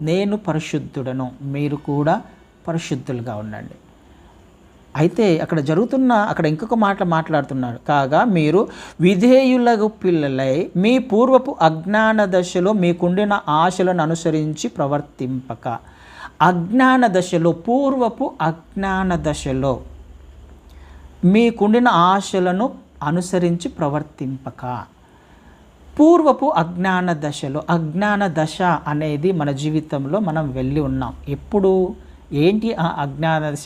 నేను పరిశుద్ధుడను మీరు కూడా పరిశుద్ధులుగా ఉండండి. అయితే అక్కడ జరుగుతున్న అక్కడ ఇంకొక మాట మాట్లాడుతున్నాడు కాగా మీరు విధేయులకు పిల్లలై మీ పూర్వపు అజ్ఞాన దశలో మీకుండిన ఆశలను అనుసరించి ప్రవర్తింపక. అజ్ఞాన దశలో పూర్వపు అజ్ఞాన దశలో మీకుండిన ఆశలను అనుసరించి ప్రవర్తింపక. పూర్వపు అజ్ఞాన దశలో అజ్ఞాన దశ అనేది మన జీవితంలో మనం వెళ్ళి ఉన్నాం. ఎప్పుడు? ఏంటి ఆ అజ్ఞాన దశ?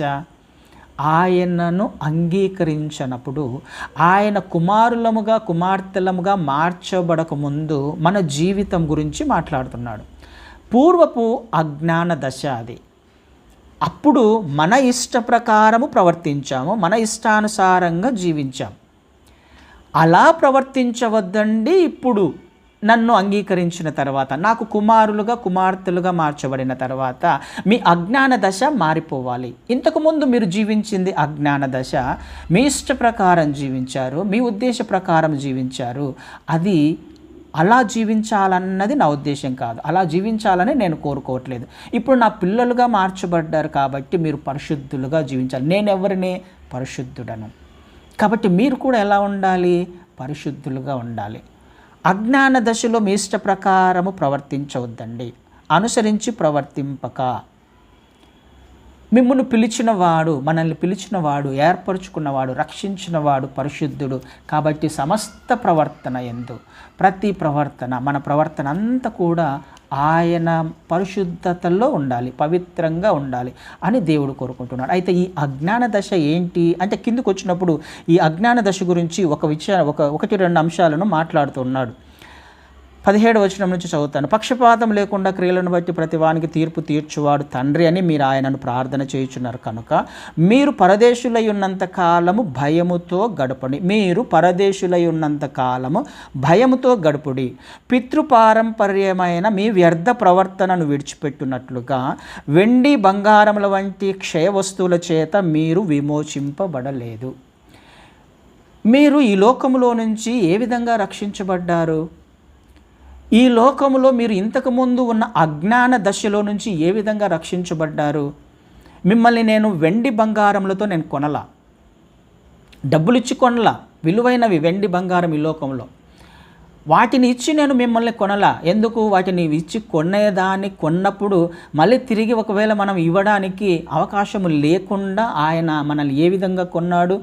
ఆయనను అంగీకరించినప్పుడు ఆయన కుమారులముగా కుమార్తెలముగా మార్చబడక ముందు మన జీవితం గురించి మాట్లాడుతున్నాడు. పూర్వపు అజ్ఞాన దశ అది. అప్పుడు మన ఇష్ట ప్రకారము ప్రవర్తించాము మన ఇష్టానుసారంగా జీవించాం. అలా ప్రవర్తించవద్దండి ఇప్పుడు. నన్ను అంగీకరించిన తర్వాత నాకు కుమారులుగా కుమార్తెలుగా మార్చబడిన తర్వాత మీ అజ్ఞాన దశ మారిపోవాలి. ఇంతకుముందు మీరు జీవించింది అజ్ఞాన దశ మీ ఇష్ట ప్రకారం జీవించారు మీ ఉద్దేశ ప్రకారం జీవించారు. అది అలా జీవించాలన్నది నా ఉద్దేశం కాదు. అలా జీవించాలని నేను కోరుకోవట్లేదు. ఇప్పుడు నా పిల్లలుగా మార్చబడ్డారు కాబట్టి మీరు పరిశుద్ధులుగా జీవించాలి. నేను ఎవరిని పరిశుద్ధుడను. కాబట్టి మీరు కూడా ఎలా ఉండాలి? పరిశుద్ధులుగా ఉండాలి. అజ్ఞాన దశలో మీ ఇష్ట ప్రకారము ప్రవర్తించవద్దండి. అనుసరించి ప్రవర్తింపక. మిమ్మల్ని పిలిచినవాడు మనల్ని పిలిచినవాడు ఏర్పరచుకున్నవాడు రక్షించినవాడు పరిశుద్ధుడు. కాబట్టి సమస్త ప్రవర్తన ఎందు ప్రతి ప్రవర్తన మన ప్రవర్తన అంతా కూడా ఆయన పరిశుద్ధతలో ఉండాలి పవిత్రంగా ఉండాలి అని దేవుడు కోరుకుంటున్నాడు. అయితే ఈ అజ్ఞాన దశ ఏంటి? అంటే కిందకు వచ్చినప్పుడు ఈ అజ్ఞాన దశ గురించి ఒక విషయ ఒక ఒకటి రెండు అంశాలను మాట్లాడుతున్నాడు. పదిహేడు వచనం నుంచి చదువుతాను. పక్షపాతం లేకుండా క్రియలను బట్టి ప్రతివానికి తీర్పు తీర్చువాడు తండ్రి అని మీరు ఆయనను ప్రార్థన చేయుచున్నారు కనుక మీరు పరదేశులై ఉన్నంత కాలము భయముతో గడపండి. మీరు పరదేశులై ఉన్నంత కాలము భయముతో గడుపుడి. పితృపారంపర్యమైన మీ వ్యర్థ ప్రవర్తనను విడిచిపెట్టున్నట్లుగా వెండి బంగారముల వంటి క్షయ వస్తువుల చేత మీరు విమోచింపబడలేదు. మీరు ఈ లోకములో నుంచి ఏ విధంగా రక్షించబడ్డారు? ఈ లోకంలో మీరు ఇంతకుముందు ఉన్న అజ్ఞాన దశలో నుంచి ఏ విధంగా రక్షించబడ్డారు? మిమ్మల్ని నేను వెండి బంగారములతో నేను కొనలా. డబ్బులు ఇచ్చి కొనలా. విలువైనవి వెండి బంగారం ఈ లోకంలో. వాటిని ఇచ్చి నేను మిమ్మల్ని కొనలా. ఎందుకు? వాటిని ఇచ్చి కొనేదాన్ని కొన్నప్పుడు మళ్ళీ తిరిగి ఒకవేళ మనం ఇవ్వడానికి అవకాశము లేకుండా ఆయన మనల్ని ఏ విధంగా కొన్నాడు?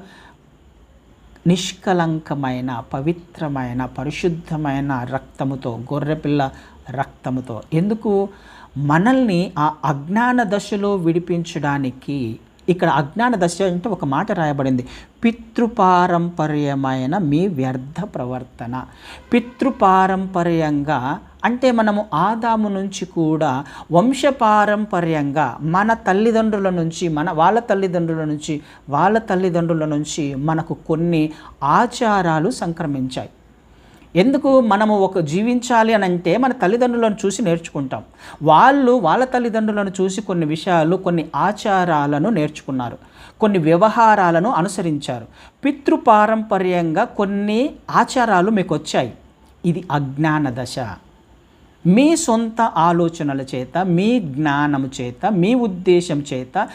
నిష్కలంకమైన పవిత్రమైన పరిశుద్ధమైన రక్తముతో గొర్రెపిల్ల రక్తముతో. ఎందుకు? మనల్ని ఆ అజ్ఞాన దశలో విడిపించడానికి ఇక్కడ అజ్ఞాన దశ అంటే ఒక మాట రాయబడింది. పితృపారంపర్యమైన మీ వ్యర్థ ప్రవర్తన. పితృపారంపర్యంగా అంటే మనము ఆదాము నుంచి కూడా వంశపారంపర్యంగా మన తల్లిదండ్రుల నుంచి మన వాళ్ళ తల్లిదండ్రుల నుంచి వాళ్ళ తల్లిదండ్రుల నుంచి మనకు కొన్ని ఆచారాలు సంక్రమించాయి. ఎందుకు మనము ఒక జీవించాలి అని అంటే మన తల్లిదండ్రులను చూసి నేర్చుకుంటాం. వాళ్ళు వాళ్ళ తల్లిదండ్రులను చూసి కొన్ని విషయాలు కొన్ని ఆచారాలను నేర్చుకున్నారు. కొన్ని వ్యవహారాలను అనుసరించారు. పితృపారంపర్యంగా కొన్ని ఆచారాలు మీకు వచ్చాయి. ఇది అజ్ఞాన దశ. మీ సొంత ఆలోచనల చేత మీ జ్ఞానము చేత మీ ఉద్దేశం చేత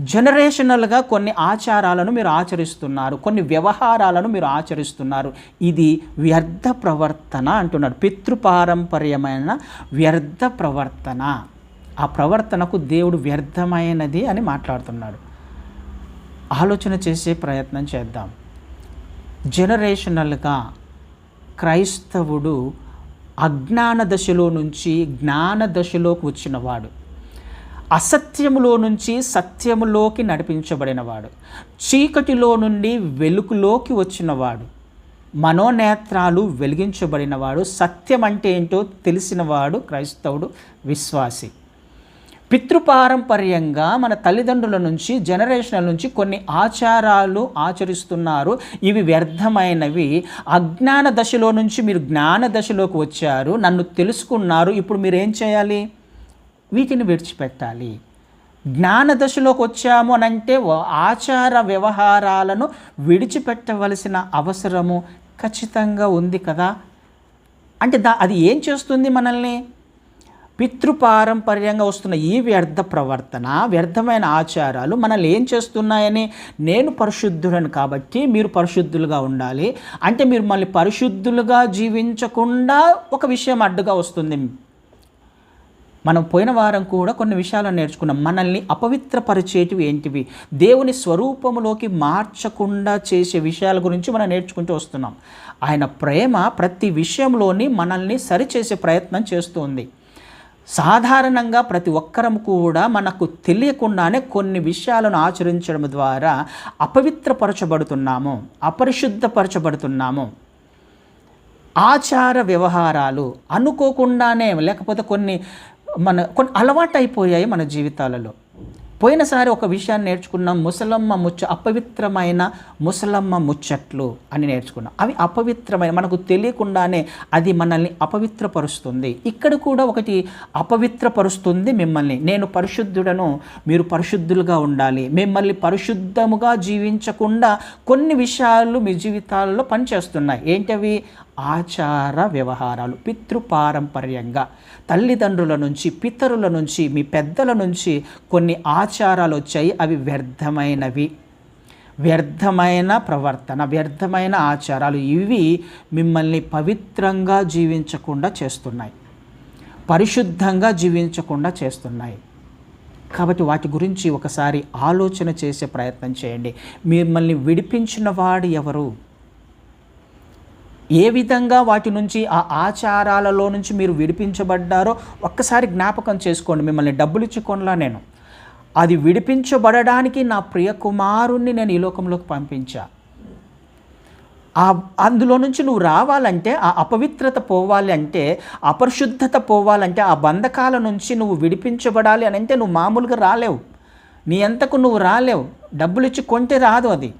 జనరేషనల్గా కొన్ని ఆచారాలను మీరు ఆచరిస్తున్నారు కొన్ని వ్యవహారాలను మీరు ఆచరిస్తున్నారు. ఇది వ్యర్థ ప్రవర్తన అంటున్నాడు. పితృపారంపర్యమైన వ్యర్థ ప్రవర్తన. ఆ ప్రవర్తనకు దేవుడు వ్యర్థమైనది అని మాట్లాడుతున్నాడు. ఆలోచన చేసే ప్రయత్నం చేద్దాం. జనరేషనల్గా క్రైస్తవుడు అజ్ఞాన దశలో నుంచి జ్ఞాన దశలోకి వచ్చినవాడు. అసత్యములో నుంచి సత్యములోకి నడిపించబడినవాడు. చీకటిలో నుండి వెలుగులోకి వచ్చినవాడు. మనోనేత్రాలు వెలిగించబడినవాడు. సత్యం అంటే ఏంటో తెలిసినవాడు క్రైస్తవుడు విశ్వాసి. పితృపారంపర్యంగా మన తల్లిదండ్రుల నుంచి జనరేషన్ల నుంచి కొన్ని ఆచారాలు ఆచరిస్తున్నారు. ఇవి వ్యర్థమైనవి. అజ్ఞాన దశలో నుంచి మీరు జ్ఞాన దశలోకి వచ్చారు. నన్ను తెలుసుకున్నారు. ఇప్పుడు మీరు ఏం చేయాలి? వీటిని విడిచిపెట్టాలి. జ్ఞాన దశలోకి వచ్చాము అని అంటే ఆచార వ్యవహారాలను విడిచిపెట్టవలసిన అవసరము ఖచ్చితంగా ఉంది కదా? అంటే దా అది ఏం చేస్తుంది మనల్ని? పితృపారంపర్యంగా వస్తున్న ఈ వ్యర్థ ప్రవర్తన వ్యర్థమైన ఆచారాలు మనల్ని ఏం చేస్తున్నాయని? నేను పరిశుద్ధులను కాబట్టి మీరు పరిశుద్ధులుగా ఉండాలి. అంటే మీరు మళ్ళీ పరిశుద్ధులుగా జీవించకుండా ఒక విషయం అడ్డుగా వస్తుంది. మనం పోయిన వారం కూడా కొన్ని విషయాలను నేర్చుకున్నాం. మనల్ని అపవిత్రపరిచేటివి ఏంటివి? దేవుని స్వరూపంలోకి మార్చకుండా చేసే విషయాల గురించి మనం నేర్చుకుంటూ వస్తున్నాం. ఆయన ప్రేమ ప్రతి విషయంలోని మనల్ని సరిచేసే ప్రయత్నం చేస్తుంది. సాధారణంగా ప్రతి ఒక్కరం కూడా మనకు తెలియకుండానే కొన్ని విషయాలను ఆచరించడం ద్వారా అపవిత్రపరచబడుతున్నాము అపరిశుద్ధపరచబడుతున్నాము. ఆచార వ్యవహారాలు అనుకోకుండానే లేకపోతే కొన్ని మన కొన్ని అలవాటు అయిపోయాయి మన జీవితాలలో. పోయినసారి ఒక విషయాన్ని నేర్చుకున్నాం ముసలమ్మ ముచ్చ అపవిత్రమైన ముసలమ్మ ముచ్చట్లు అని నేర్చుకున్నాం. అవి అపవిత్రమైన మనకు తెలియకుండానే అది మనల్ని అపవిత్రపరుస్తుంది. ఇక్కడ కూడా ఒకటి అపవిత్రపరుస్తుంది మిమ్మల్ని. నేను పరిశుద్ధుడను మీరు పరిశుద్ధులుగా ఉండాలి. మిమ్మల్ని పరిశుద్ధముగా జీవించకుండా కొన్ని విషయాలు మీ జీవితాలలో పనిచేస్తున్నాయి. ఏంటవి? ఆచార వ్యవహారాలు పితృపారంపర్యంగా తల్లిదండ్రుల నుంచి పితరుల నుంచి మీ పెద్దల నుంచి కొన్ని ఆచారాలు వచ్చాయి. అవి వ్యర్థమైనవి. వ్యర్థమైన ప్రవర్తన వ్యర్థమైన ఆచారాలు ఇవి మిమ్మల్ని పవిత్రంగా జీవించకుండా చేస్తున్నాయి. పరిశుద్ధంగా జీవించకుండా చేస్తున్నాయి. కాబట్టి వాటి గురించి ఒకసారి ఆలోచన చేసే ప్రయత్నం చేయండి. మిమ్మల్ని విడిపించిన వాడు ఎవరు? ఏ విధంగా వాటి నుంచి ఆ ఆచారాలలో నుంచి మీరు విడిపించబడ్డారో ఒక్కసారి జ్ఞాపకం చేసుకోండి. మిమ్మల్ని డబ్బులు ఇచ్చి కొనలా నేను. అది విడిపించబడడానికి నా ప్రియ కుమారుణ్ణి నేను ఈ లోకంలోకి పంపించా. ఆ అందులో నుంచి నువ్వు రావాలంటే ఆ అపవిత్రత పోవాలి అంటే అపరిశుద్ధత పోవాలంటే ఆ బంధకాల నుంచి నువ్వు విడిపించబడాలి అని అంటే నువ్వు మామూలుగా రాలేవు. నీ ఎంతకు నువ్వు రాలేవు. డబ్బులు ఇచ్చి కొంటే రాదు అది.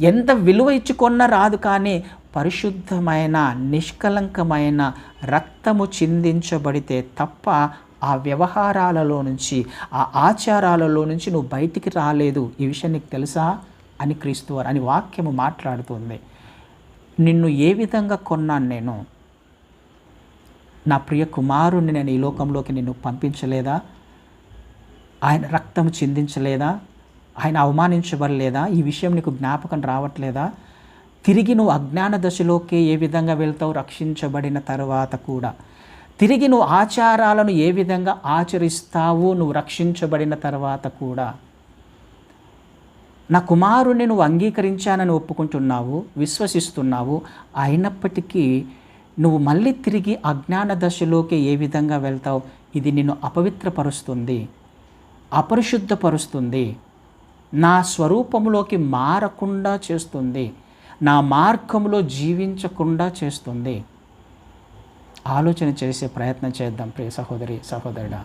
ఎంత విలువ ఇచ్చి కొన్నా రాదు కానీ పరిశుద్ధమైన నిష్కలంకమైన రక్తము చిందించబడితే తప్ప ఆ వ్యవహారాలలో నుంచి ఆ ఆచారాలలో నుంచి నువ్వు బయటికి రాలేదు. ఈ విషయం నీకు తెలుసా? అని క్రీస్తువారు అని వాక్యము మాట్లాడుతుంది. నిన్ను ఏ విధంగా కొన్నాను నేను? నా ప్రియ కుమారుణ్ణి నేను ఈ లోకంలోకి నిన్ను పంపించలేదా? ఆయన రక్తం చిందించలేదా? ఆయన అవమానించబడలేదా? ఈ విషయం నీకు జ్ఞాపకం రావట్లేదా? తిరిగి నువ్వు అజ్ఞాన దశలోకి ఏ విధంగా వెళ్తావు రక్షించబడిన తర్వాత కూడా. తిరిగి నువ్వు ఆచారాలను ఏ విధంగా ఆచరిస్తావు నువ్వు రక్షించబడిన తర్వాత కూడా. నా కుమారుణ్ణి నువ్వు అంగీకరించానని ఒప్పుకుంటున్నావు విశ్వసిస్తున్నావు అయినప్పటికీ నువ్వు మళ్ళీ తిరిగి అజ్ఞాన దశలోకి ఏ విధంగా వెళ్తావు ఇది నిన్ను అపవిత్రపరుస్తుంది అపరిశుద్ధపరుస్తుంది నా స్వరూపంలోకి మారకుండా చేస్తుంది. నా మార్గంలో జీవించకుండా చేస్తుంది. ఆలోచన చేసే ప్రయత్నం చేద్దాం ప్రియ సహోదరి సహోదరుడా.